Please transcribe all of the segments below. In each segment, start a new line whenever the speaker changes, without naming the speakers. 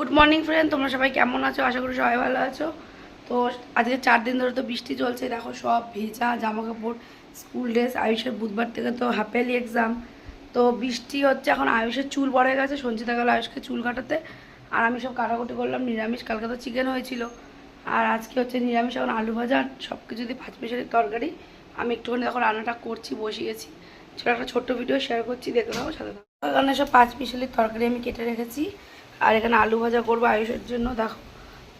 Good morning friend তোমরা সবাই কেমন আছো? আশা করি সবাই ভালো আছো। তো আজকে চার দিন ধরে তো বৃষ্টি চলছে। দেখো, সব ভেজা জামা কাপড় স্কুল ড্রেস আয়ুষের বুধবার থেকে তো হাফেলি এক্সাম তো বৃষ্টি হচ্ছে, এখন আয়ুষের চুল বড় হয়ে গেছে। সঞ্চিতা গেল আয়ুষকে চুল কাটাতে। আর আমি সব কাটাকুটি করলাম। নিরামিষ, কালকে তো চিকেন হয়েছিল। আর আজকে হচ্ছে নিরামিষ, এখন আলু ভাজা সব কিছু দিয়ে পাঁচ মিশালি তরকারি। আমি একটুখানি এখন রান্নাটা করছি, বসিয়েছি। ছোটো একটা ছোট্ট ভিডিও শেয়ার করছি, দেখে নাও, সাথে সব পাঁচ মিশালির তরকারি আমি কেটে রেখেছি। আর এখানে আলু ভাজা করব আয়ুষের জন্য, দেখো।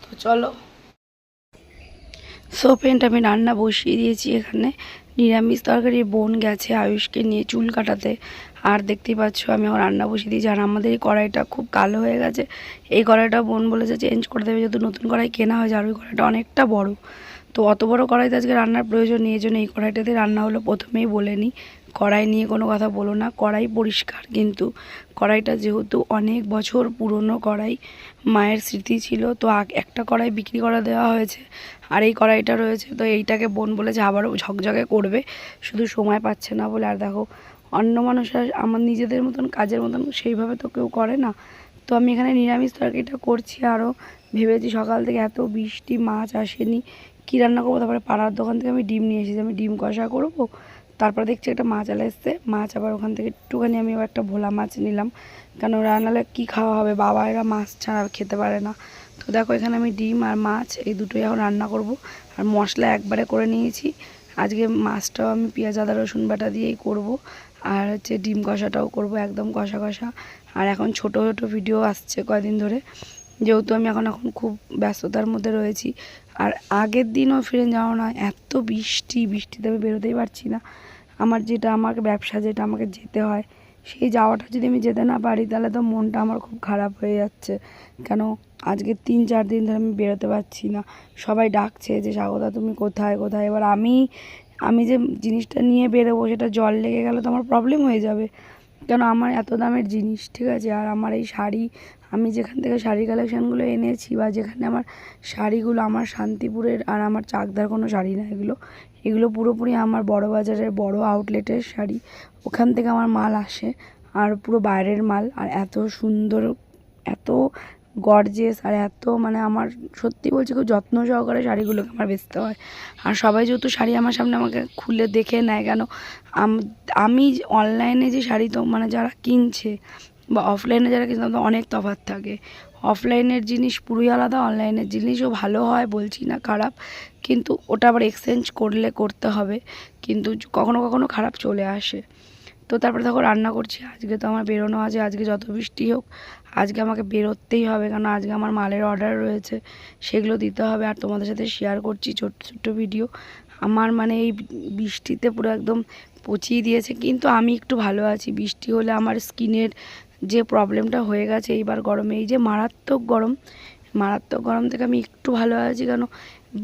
তো চলো। সো আমি রান্না বসিয়ে দিয়েছি এখানে। নিরামিষ তরকারি বোন গেছে আয়ুষকে নিয়ে চুল কাটাতে। আর দেখতেই পাচ্ছ, আমি আমার রান্না বসিয়ে দিয়েছি। আর আমাদের এই কড়াইটা খুব কালো হয়ে গেছে। এই কড়াইটা বোন বলেছে চেঞ্জ করে দেবে, যেহেতু নতুন কড়াই কেনা হয়েছে, আর ওই কড়াইটা অনেকটা বড়। তো অত বড় কড়াইতে আজকে রান্নার প্রয়োজন এই জন্য এই কড়াইটাতে রান্না হলো, প্রথমেই বলে নিই। কড়াই নিয়ে কোনো কথা বলো না, কড়াই পরিষ্কার। কিন্তু কড়াইটা যেহেতু অনেক বছর পুরনো কড়াই, মায়ের স্মৃতি ছিল, তো একটা কড়াই বিক্রি করা দেওয়া হয়েছে, আর এই কড়াইটা রয়েছে, তো এইটাকে বোন বলেছে আবারও ঝকঝকে করবে, শুধু সময় পাচ্ছে না বলে। আর দেখো, অন্য মানুষরা আমার নিজেদের মতন, কাজের মতন সেইভাবে তো কেউ করে না। তো আমি এখানে নিরামিষ তরকারিটা করছি, আরও ভেবেছি সকাল থেকে এত বৃষ্টি, মাছ আসেনি, কী রান্না করব? তারপরে পাড়ার দোকান থেকে আমি ডিম নিয়ে এসেছি, আমি ডিম কষা করব তারপরে দেখছি একটা মাছ আলা এসছে। মাছ আবার ওখান থেকে একটুখানি আমি আবার একটা ভোলা মাছ নিলাম। কেন রান্নালে কী খাওয়া হবে? বাবা এরা মাছ ছাড়া খেতে পারে না। তো দেখো এখানে আমি ডিম আর মাছ, এই দুটোই এখন রান্না করব। আর মশলা একবারে করে নিয়েছি। আজকে মাছটাও আমি পেঁয়াজ, আদা, রসুন বাটা দিয়েই করব। আর হচ্ছে ডিম কষাটাও করব, একদম কষা কষা। আর এখন ছোট ছোট ভিডিও আসছে কয়দিন ধরে। যেহেতু আমি এখন এখন খুব ব্যস্ততার মধ্যে রয়েছি। আর আগের দিনও ফিরে যাওয়া না এত বৃষ্টি, বৃষ্টিতে আমি বেরোতেই পারছি না। আমার যেটা আমাকে ব্যবসা যেটা, আমাকে যেতে হয়, সেই যাওয়াটা যদি আমি যেতে না পারি, তাহলে তো মনটা আমার খুব খারাপ হয়ে যাচ্ছে। কেন, আজকে তিন, চার দিন ধরে আমি বেরোতে পারছি না। সবাই ডাকছে যে, স্বাগতা, তুমি কোথায় কোথায়? এবার আমি আমি যে জিনিসটা নিয়ে বেরোবো, সেটা জল লেগে গেলে তো আমার প্রবলেম হয়ে যাবে। কেন আমার এত দামের জিনিস, ঠিক আছে? আর আমার এই শাড়ি, আমি যেখান থেকে শাড়ি কালেকশানগুলো এনেছি বা যেখানে আমার শাড়িগুলো, আমার শান্তিপুরের আর আমার চাকদার কোনো শাড়ি না, এগুলো এগুলো পুরোপুরি আমার বড় বাজারের বড় আউটলেটের শাড়ি। ওখান থেকে আমার মাল আসে, আর পুরো বাইরের মাল, আর এত সুন্দর, এত গর্জেস আর এত মানে আমার সত্যি বলছি খুব যত্ন সহকারে শাড়িগুলোকে আমার বেচতে হয়। আর সবাই যেহেতু শাড়ি আমার সামনে আমাকে খুলে দেখে নেয় কেন, আম- অনলাইনে যে শাড়ি তো মানে যারা কিনছে বা অফলাইনে যারা কিনছে অনেক তফাৎ থাকে। অফলাইনের জিনিস পুরোই আলাদা অনলাইনের জিনিসও ভালো হয়, বলছি না খারাপ, কিন্তু ওটা আবার এক্সচেঞ্জ করলে করতে হবে, কিন্তু কখনো কখনো খারাপ চলে আসে। তো তারপরে দেখো রান্না করছি। আজকে তো আমার বেরোনো আছে, আজকে যত বৃষ্টি হোক, আজকে আমাকে বেরোতেই হবে, কারণ আজকে আমার মালের অর্ডার রয়েছে, সেগুলো দিতে হবে। আর তোমাদের সাথে শেয়ার করছি ছোট্ট ছোট্ট ভিডিও আমার মানে এই বৃষ্টিতে পুরো একদম পচিয়ে দিয়েছে, কিন্তু আমি একটু ভালো আছি। বৃষ্টি হলে আমার স্কিনের যে প্রবলেমটা হয়ে গেছে, এইবার গরমে, এই যে মারাত্মক গরম মারাত্মক গরম থেকে আমি একটু ভালো আছি, কেন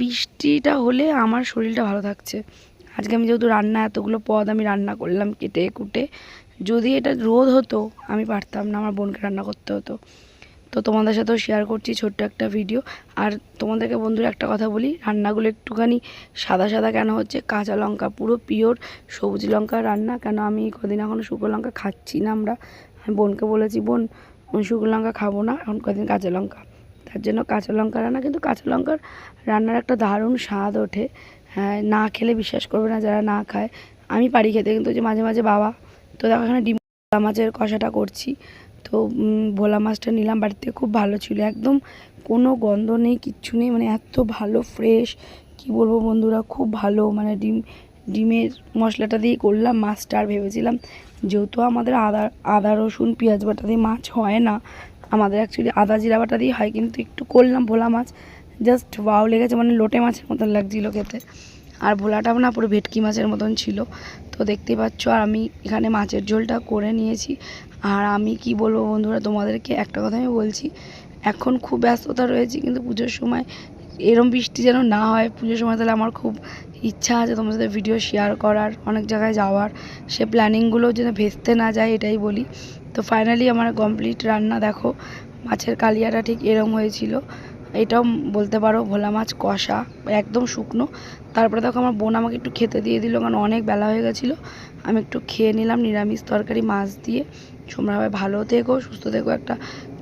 বৃষ্টিটা হলে আমার শরীরটা ভালো থাকছে। আজকে আমি যেহেতু রান্না, এতগুলো পদ আমি রান্না করলাম কেটে কুটে, যদি এটা রোদ হতো, আমি পারতাম না আমার বোনকে রান্না করতে হতো। তো তোমাদের সাথেও শেয়ার করছি ছোট্ট একটা ভিডিও আর তোমাদেরকে বন্ধুরা একটা কথা বলি, রান্নাগুলো একটুখানি সাদা সাদা কেন হচ্ছে? কাঁচা লঙ্কা পুরো পিওর সবুজ লঙ্কা রান্না। কেন আমি কদিন এখনও শুকনো লঙ্কা খাচ্ছি না আমরা? আমি বোনকে বলেছি, বোন শুকনো লঙ্কা খাব না, এখন কদিন কাঁচা লঙ্কা। তার জন্য কাঁচা লঙ্কা রান্না, কিন্তু কাঁচা লঙ্কার রান্নার একটা দারুণ স্বাদ ওঠে। না খেলে বিশ্বাস করবে না যারা না খায়। আমি পারি খেতে, কিন্তু যে মাঝে মাঝে বাবা, তো দেখো এখানে ডিম, ভোলা মাছের কষাটা করছি। তো ভোলা মাছটা নিলাম, বাড়িতে খুব ভালো ছিল। একদম কোনো গন্ধ নেই, কিচ্ছু নেই মানে এত ভালো ফ্রেশ কি বলব বন্ধুরা, খুব ভালো মানে ডিম, ডিমের মশলাটা দিয়ে করলাম, মাছটা আর ভেবেছিলাম যেহেতু আমাদের আদা আদা, রসুন, পেঁয়াজ বাটা দিয়ে মাছ হয় না, আমাদের অ্যাকচুয়ালি আদা জিরা বাটা দিয়ে হয়, কিন্তু একটু করলাম ভোলা মাছ। জাস্ট ওয়াও লেগেছে মানে লোটে মাছের মতন লাগছিল খেতে। আর ভোলাটাও না পুরো ভেটকি মাছের মতন ছিল। তো দেখতেই পাচ্ছ, আর আমি এখানে মাছের ঝোলটা করে নিয়েছি। আর আমি কি বলব বন্ধুরা, তোমাদেরকে একটা কথা আমি বলছি, এখন খুব ব্যস্ততা রয়েছে, কিন্তু পুজোর সময় এরম বৃষ্টি যেন না হয়, পুজোর সময় তাহলে আমার খুব ইচ্ছা আছে তোমার সাথে ভিডিও শেয়ার করার, অনেক জায়গায় যাওয়ার। সে প্ল্যানিংগুলো যেন ভেস্তে না যায়, এটাই বলি। তো ফাইনালি আমার কমপ্লিট রান্না, দেখো, মাছের কালিয়াটা ঠিক এরম হয়েছিল। এটাও বলতে পারো, ভোলা মাছ, কষা, একদম শুকনো। তারপরে দেখো আমার বোন আমাকে একটু খেতে দিয়ে দিল, কারণ অনেক বেলা হয়ে গেছিল। আমি একটু খেয়ে নিলাম নিরামিষ তরকারি মাছ দিয়ে। তোমরা ভালো থেকো, সুস্থ থেকো। একটা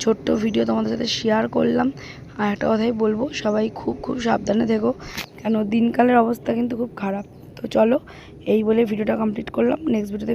ছোট্ট ভিডিও তোমাদের সাথে শেয়ার করলাম। আর একটা কথাই বলব, সবাই খুব খুব সাবধানে থেকো, কেন দিনকালের অবস্থা কিন্তু খুব খারাপ। তো চলো, এই বলে ভিডিওটা কমপ্লিট করলাম। নেক্সট ভিডিওতে